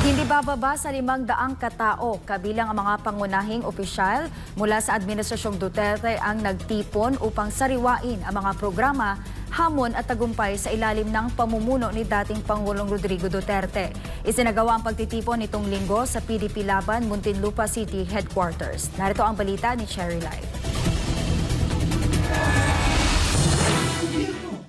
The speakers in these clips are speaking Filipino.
Hindi bababa sa limang daang katao, kabilang ang mga pangunahing opisyal mula sa Administrasyong Duterte ang nagtipon upang sariwain ang mga programa, hamon at tagumpay sa ilalim ng pamumuno ni dating Pangulong Rodrigo Duterte. Isinagawa ang pagtitipon nitong linggo sa PDP Laban, Muntinlupa City Headquarters. Narito ang balita ni Cherry Live.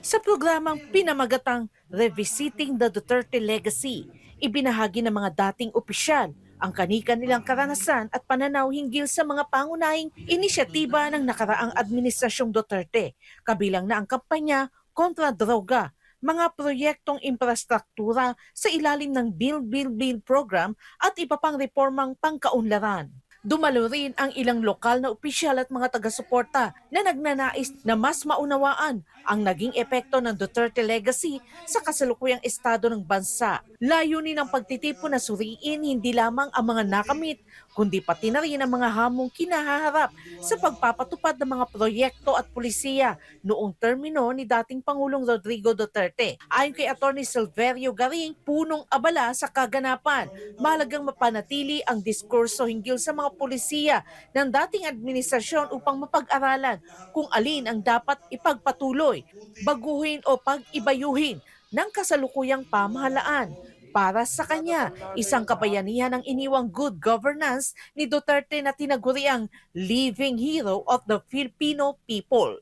Sa programang pinamagatang Revisiting the Duterte Legacy, ibinahagi ng mga dating opisyal ang kanika nilang karanasan at pananaw hinggil sa mga pangunahing inisyatiba ng nakaraang administrasyong Duterte, kabilang na ang kampanya kontra droga, mga proyektong infrastruktura sa ilalim ng Build Build Build program at iba pang reformang pangkaunlaran. Dumalo rin ang ilang lokal na opisyal at mga taga-suporta na nagnanais na mas maunawaan ang naging epekto ng Duterte legacy sa kasalukuyang estado ng bansa. Layunin ng pagtitipon na suriin hindi lamang ang mga nakamit, kundi pati na rin ang mga hamong kinahaharap sa pagpapatupad ng mga proyekto at pulisiya noong termino ni dating Pangulong Rodrigo Duterte. Ayon kay Atty. Silverio Garing, punong abala sa kaganapan. Mahalagang mapanatili ang diskurso hinggil sa mga pulisiya ng dating administrasyon upang mapag-aralan kung alin ang dapat ipagpatuloy, baguhin o pag-ibayuhin ng kasalukuyang pamahalaan. Para sa kanya, isang kabayanihan ang iniwang good governance ni Duterte na tinaguriang living hero of the Filipino people.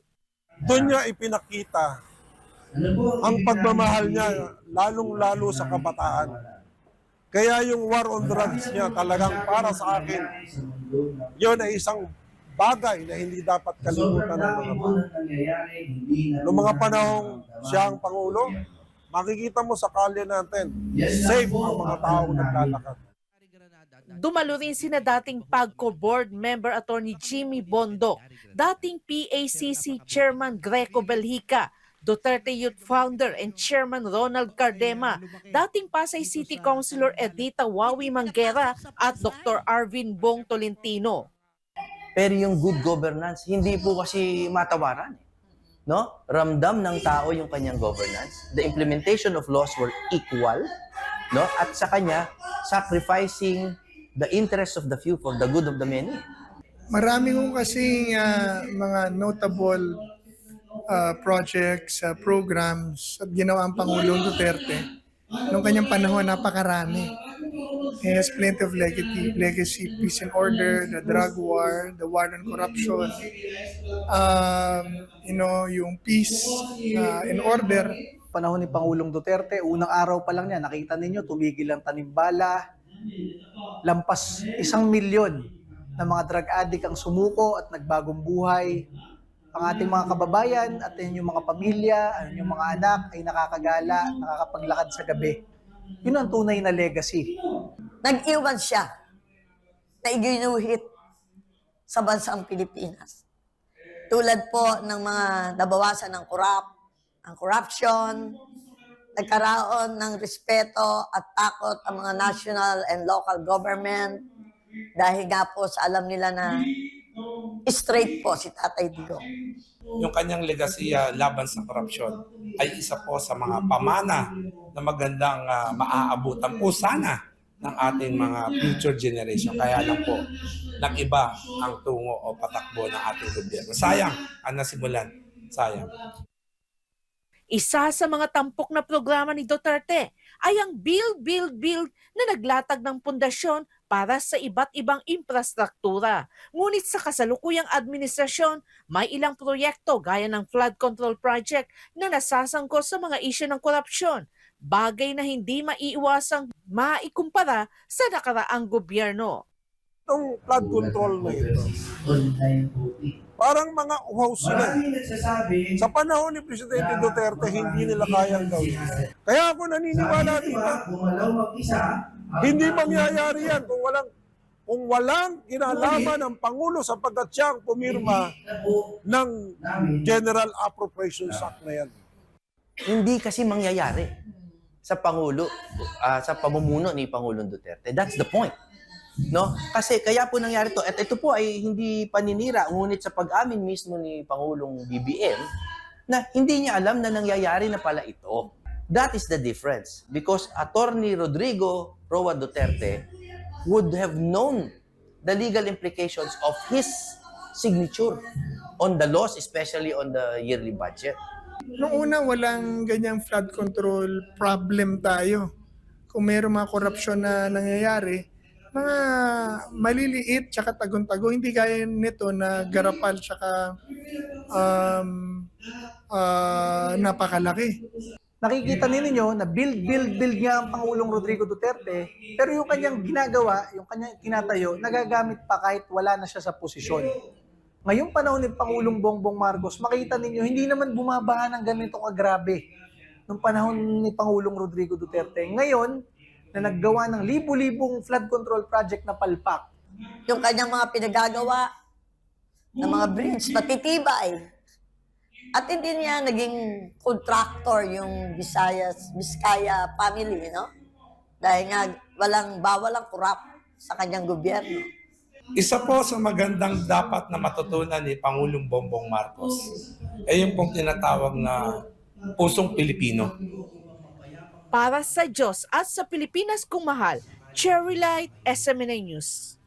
Doon niya ipinakita ang pagmamahal niya, lalong-lalo sa kabataan. Kaya yung war on drugs niya talagang para sa akin, yun ay isang bagay na hindi dapat kalimutan ng mga bata. Noong mga panahong siya ang Pangulo, makikita mo sa kalye natin, safe ang mga taong naglalakad. Dumalo rin sina dating PAGCO Board Member Attorney Jimmy Bondo, dating PACC Chairman Greco Belhica, Duterte Youth Founder and Chairman Ronald Cardema, dating Pasay City Councilor Edita Wawi Manguera at Dr. Arvin Bong Tolentino. Pero yung good governance, hindi po kasi matawaran. eh. No? Ramdam ng tao yung kanyang governance. The implementation of laws were equal. No? At sa kanya, sacrificing the interests of the few for the good of the many. Marami kong kasing ah, mga notable ah, projects, ah, programs at ginawa ang Pangulong Duterte. Noong kanyang panahon, napakarami. He has plenty of legacy, legacy, peace and order, the drug war, the war on corruption, um, you know, yung peace ah, and order. panahon ni Pangulong Duterte, unang araw pa lang niya, nakita ninyo, tumigil ang tanimbala, lampas isang milyon na mga drug addict ang sumuko at nagbagong buhay. Ang ating mga kababayan at yung mga pamilya, ang yung mga anak ay nakakagala, nakakapaglakad sa gabi. Yun ang tunay na legacy. nag-iwan siya na iginuhit sa bansang Pilipinas. Tulad po ng mga nabawasan ng corrupt, ang corruption, nagkaroon ng respeto at takot ang mga national and local government dahil nga po sa alam nila na straight po si Tatay Digong. yung kanyang legasiya laban sa korupsyon ay isa po sa mga pamana na magandang ah, maaabutan po sana ng ating mga future generation. Kaya lang po, nag-iba ang tungo o patakbo ng ating gobyerno. Sayang ang nasimulan. Sayang. Isa sa mga tampok na programa ni Duterte ay ang Build, Build, Build na naglatag ng pundasyon para sa iba't ibang infrastruktura. Ngunit sa kasalukuyang administrasyon, may ilang proyekto gaya ng flood control project na nasasangkot sa mga isyu ng korupsyon. Bagay na hindi maiiwasang maikumpara sa nakaraang gobyerno. Itong flood control na ito, parang mga uhaw sila. Sa panahon ni Presidente Duterte, hindi nila kayang gawin. Kaya ako naniniwala dito, hindi mangyayari yan kung walang kung walang kinalaman ng Pangulo sapagkat siya ang pumirma ng General Appropriations Act na yan. Hindi kasi mangyayari sa Pangulo, ah, sa pamumuno ni Pangulong Duterte. That's the point. No? Kasi kaya po nangyari to. At ito po ay hindi paninira, ngunit sa pag-amin mismo ni Pangulong BBM na hindi niya alam na nangyayari na pala ito. That is the difference. Because Attorney Rodrigo Roa Duterte would have known the legal implications of his signature on the laws, especially on the yearly budget. Noong una, walang ganyang flood control problem tayo. Kung mayroong mga korupsyon na nangyayari, mga maliliit tsaka tagon-tago, hindi gaya nito na garapal tsaka um, ah, napakalaki. Nakikita ninyo na build, build, build nga ang Pangulong Rodrigo Duterte, pero yung kanyang ginagawa, yung kanyang tinatayo, nagagamit pa kahit wala na siya sa posisyon. Ngayong panahon ni Pangulong Bongbong Marcos, makita ninyo, hindi naman bumabaha ng ganitong agrabe nung panahon ni Pangulong Rodrigo Duterte. Ngayon, na naggawa ng libu-libong flood control project na palpak, Yung kanyang mga pinagagawa ng mga bridge, matitibay. At hindi niya naging contractor yung Visayas, Vizcaya family, no? Dahil nga walang bawal ang kurap sa kanyang gobyerno. Isa po sa magandang dapat na matutunan ni Pangulong Bongbong Marcos ay yung pong tinatawag na pusong Pilipino. Para sa Diyos at sa Pilipinas kung mahal, Cherry Light, SMNA News.